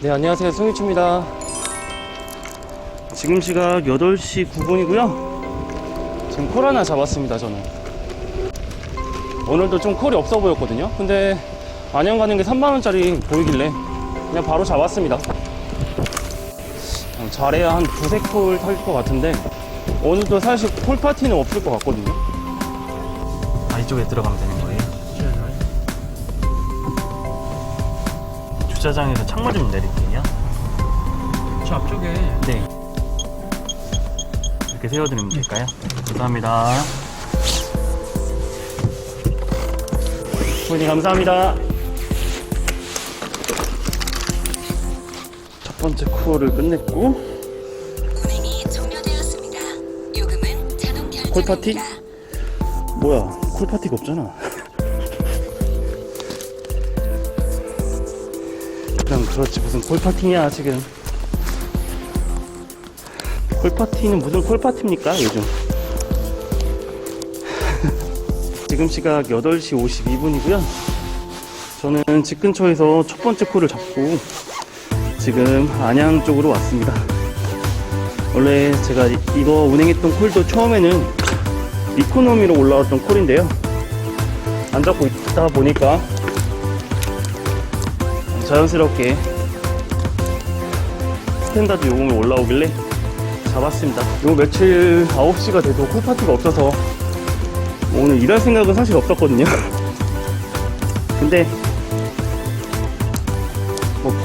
네, 안녕하세요. 송유치입니다. 지금 시각 8시 9분이고요. 지금 콜 하나 잡았습니다, 저는. 오늘도 좀 콜이 없어 보였거든요. 근데 안양 가는 게 3만원짜리 보이길래 그냥 바로 잡았습니다. 어, 잘해야 한 두세 콜탈것 같은데 오늘도 사실 콜 파티는 없을 것 같거든요. 아, 이쪽에 들어가면 되는? 주차장에서 창문 좀 내릴게요. 저 앞쪽에 네. 이렇게 세워드리면 될까요? 네, 감사합니다. 부님 감사합니다. 첫 번째 코어를 끝냈고 운행이 종료되었습니다. 요금은 자동 콜파티? 결제됩니다. 뭐야 콜파티가 없잖아. 그럼 그렇지 무슨 콜파티냐 지금. 콜파티는 무슨 콜파티입니까 요즘? 지금 시각 8시 52분이고요. 저는 집 근처에서 첫 번째 콜을 잡고 지금 안양 쪽으로 왔습니다. 원래 제가 이- 이거 운행했던 콜도 처음에는 이코노미로 올라왔던 콜인데요. 안 잡고 있다 보니까 자연스럽게 스탠다드 요금이 올라오길래 잡았습니다. 요 며칠 9시가 돼도 콜파티가 없어서 오늘 일할 생각은 사실 없었거든요. 근데 뭐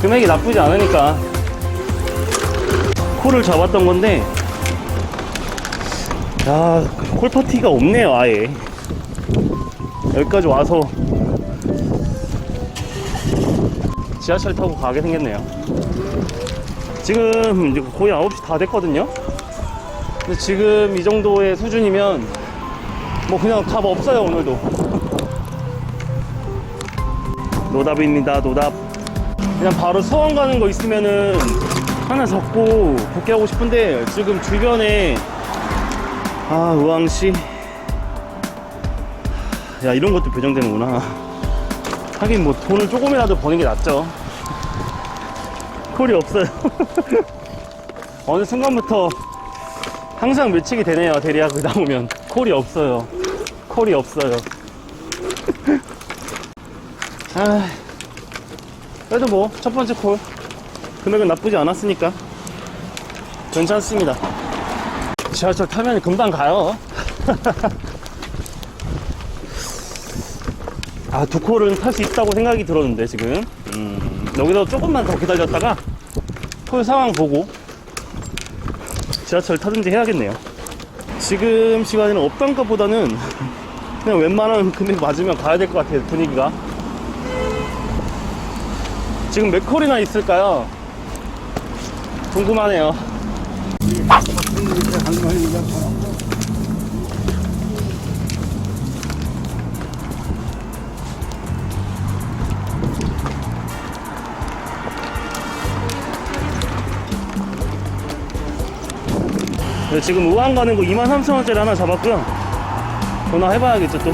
금액이 나쁘지 않으니까 콜을 잡았던 건데 야 콜파티가 없네요 아예 여기까지 와서 지하철 타고 가게 생겼네요. 지금 거의 9시 다 됐거든요. 근데 지금 이 정도의 수준이면 뭐 그냥 답 없어요 오늘도. 노답입니다 노답. 그냥 바로 서원 가는 거 있으면은 하나 잡고 복귀하고 싶은데 지금 주변에 아 의왕시. 야 이런 것도 배정되는구나 하긴 뭐 돈을 조금이라도 버는 게 낫죠. 콜이 없어요. 어느 순간부터 항상 밀치게 되네요 대리하고 나오면. 콜이 없어요. 콜이 없어요. 아 그래도 뭐 첫 번째 콜. 금액은 나쁘지 않았으니까. 괜찮습니다. 지하철 타면 금방 가요 아, 두 콜은 탈 수 있다고 생각이 들었는데, 지금. 음, 여기서 조금만 더 기다렸다가, 콜 상황 보고, 지하철 타든지 해야겠네요. 지금 시간에는 업단가보다는, 그냥 웬만한 금액 맞으면 가야 될 것 같아요, 분위기가. 지금 몇 콜이나 있을까요? 궁금하네요. 지금 우한 가는 거 23,000원짜리 하나 잡았고요. 전화해봐야겠죠, 또.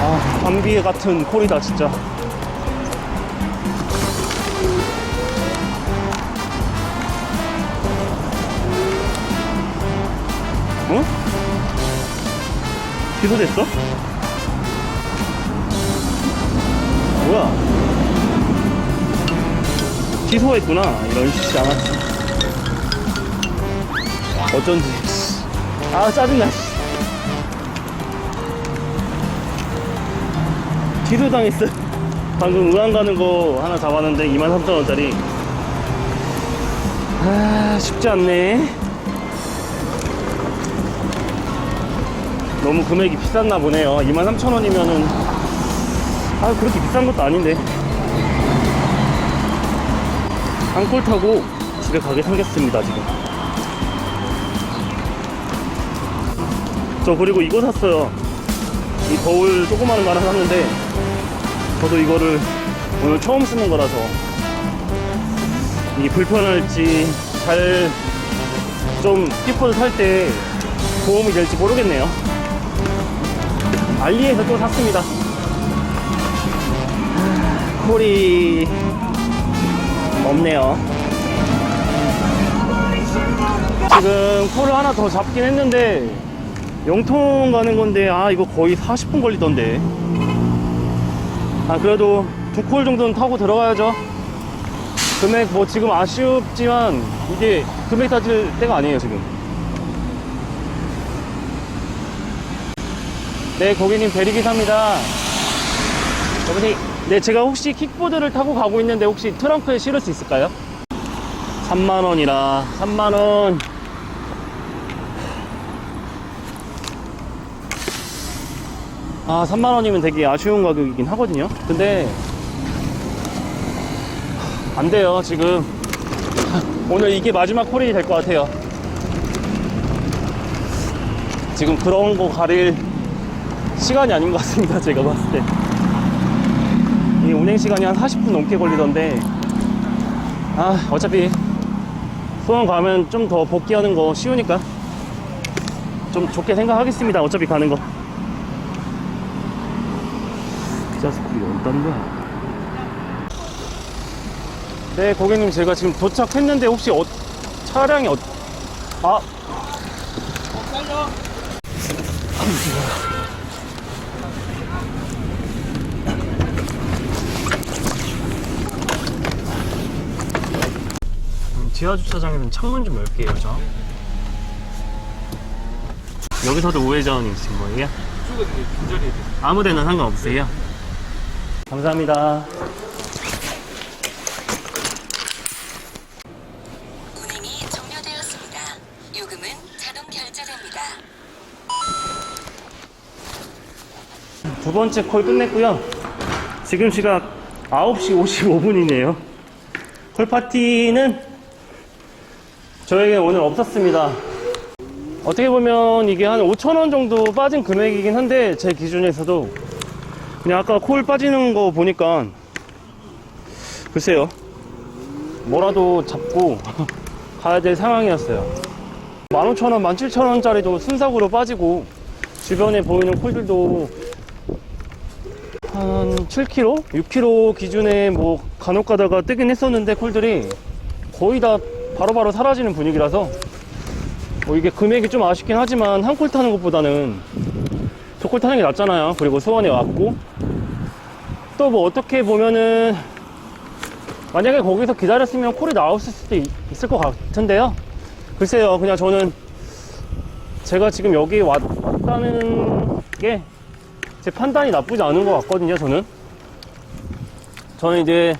아, 밤비에 같은 콜이다, 진짜. 어? 취소됐어? 뭐야? 취소했구나. 이런 씨 않았지. 어쩐지. 아, 짜증나. 씨. 취소당했어. 방금 의왕 가는 거 하나 잡았는데 23,000원짜리. 아, 쉽지 않네. 너무 금액이 비쌌나 보네요. 23,000원이면은. 아, 그렇게 비싼 것도 아닌데. 한콜 타고 집에 가게 생겼습니다, 지금. 저 그리고 이거 샀어요. 이 거울 조그마한 거 하나 샀는데 저도 이거를 오늘 처음 쓰는 거라서 이게 불편할지 잘좀 피포를 살 때 도움이 될지 모르겠네요. 알리에서 또 샀습니다. 콜이 없네요. 지금 콜을 하나 더 잡긴 했는데 영통 가는 건데 아 이거 거의 40분 걸리던데. 아 그래도 두 콜 정도는 타고 들어가야죠. 금액 뭐 지금 아쉽지만 이게 금액 따질 때가 아니에요 지금. 네 고객님 대리기사입니다. 여보세요 네 제가 혹시 킥보드를 타고 가고 있는데 혹시 트렁크에 실을 수 있을까요? 3만원이라 3만원 아 3만원이면 되게 아쉬운 가격이긴 하거든요. 근데 안 돼요 지금. 오늘 이게 마지막 콜이 될 것 같아요. 지금 그런 거 가릴 시간이 아닌 것 같습니다 제가 봤을 때. 이 운행 시간이 한 40분 넘게 걸리던데. 아 어차피 수원 가면 좀 더 복귀하는 거 쉬우니까 좀 좋게 생각하겠습니다 어차피 가는 거 어디다는 거야 네 고객님 제가 지금 도착했는데 혹시 어, 차량이 어, 아 음, 지하 주차장에는 창문 좀 열게요 저 여기서도 우회전 있으신 거예요? 아무 데나 상관없으세요? 감사합니다. 운행이 종료되었습니다. 요금은 자동 결제됩니다. 두 번째 콜 끝냈고요. 지금 시각 9시 55분이네요. 콜 파티는 저에게 오늘 없었습니다. 어떻게 보면 이게 한 5천원 정도 빠진 금액이긴 한데 제 기준에서도 그냥 아까 콜 빠지는 거 보니까 글쎄요 뭐라도 잡고 가야 될 상황이었어요 15,000원, 17,000원짜리도 순삭으로 빠지고 주변에 보이는 콜들도 한 7kg? 6kg 기준에 뭐 간혹 가다가 뜨긴 했었는데 콜들이 거의 다 바로바로 사라지는 분위기라서 뭐 이게 금액이 좀 아쉽긴 하지만 한 콜 타는 것보다는 두콜 타는 게 낫잖아요. 그리고 수원에 왔고 또 뭐 어떻게 보면은 만약에 거기서 기다렸으면 콜이 나왔을 수도 있- 있을 것 같은데요. 글쎄요, 그냥 저는 제가 지금 여기 왔, 왔다는 게 제 판단이 나쁘지 않은 것 같거든요, 저는. 저는 이제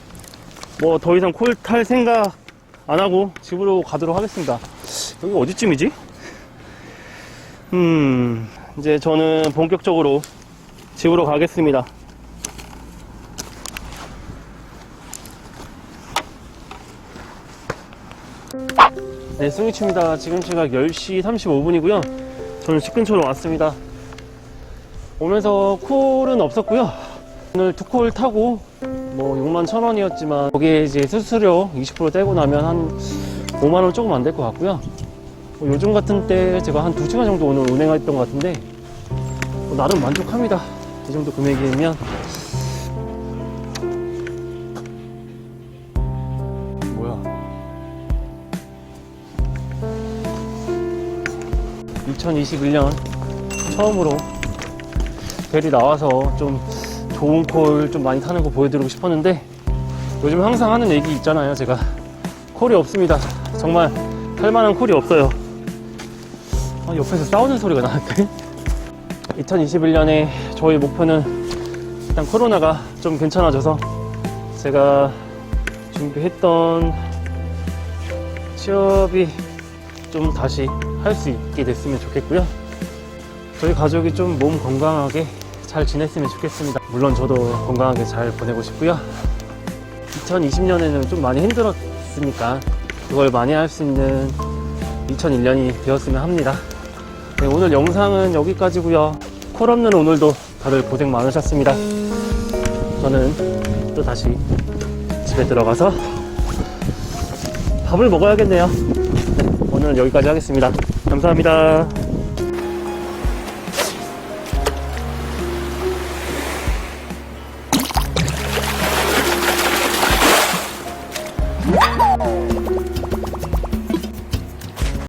뭐 더 이상 콜 탈 생각 안 하고 집으로 가도록 하겠습니다. 여기 어디쯤이지? 음, 이제 저는 본격적으로 집으로 가겠습니다. 네, 승희치입니다. 지금 시각 10시 35분이고요. 저는 집 근처로 왔습니다. 오면서 콜은 없었고요. 오늘 두 콜 타고 뭐 6만 천 원이었지만 거기에 이제 수수료 20% 떼고 나면 한 5만 원 조금 안 될 것 같고요. 뭐 요즘 같은 때 제가 한 2시간 정도 오늘 운행했던 것 같은데 뭐 나름 만족합니다. 이 정도 금액이면. 뭐야? 2021년 처음으로 대리 나와서 좀 좋은 콜 좀 많이 타는 거 보여드리고 싶었는데 요즘 항상 하는 얘기 있잖아요 제가. 콜이 없습니다. 정말 탈만한 콜이 없어요 아, 옆에서 싸우는 소리가 나는데 2021년에 저희 목표는 일단 코로나가 좀 괜찮아져서 제가 준비했던 취업이 좀 다시 할 수 있게 됐으면 좋겠고요 저희 가족이 좀 몸 건강하게 잘 지냈으면 좋겠습니다. 물론 저도 건강하게 잘 보내고 싶고요. 2020년에는 좀 많이 힘들었으니까 그걸 많이 할 수 있는 2001년이 되었으면 합니다. 네, 오늘 영상은 여기까지고요. 콜 없는 오늘도 다들 고생 많으셨습니다. 저는 또 다시 집에 들어가서 밥을 먹어야겠네요. 네, 오늘은 여기까지 하겠습니다. 감사합니다.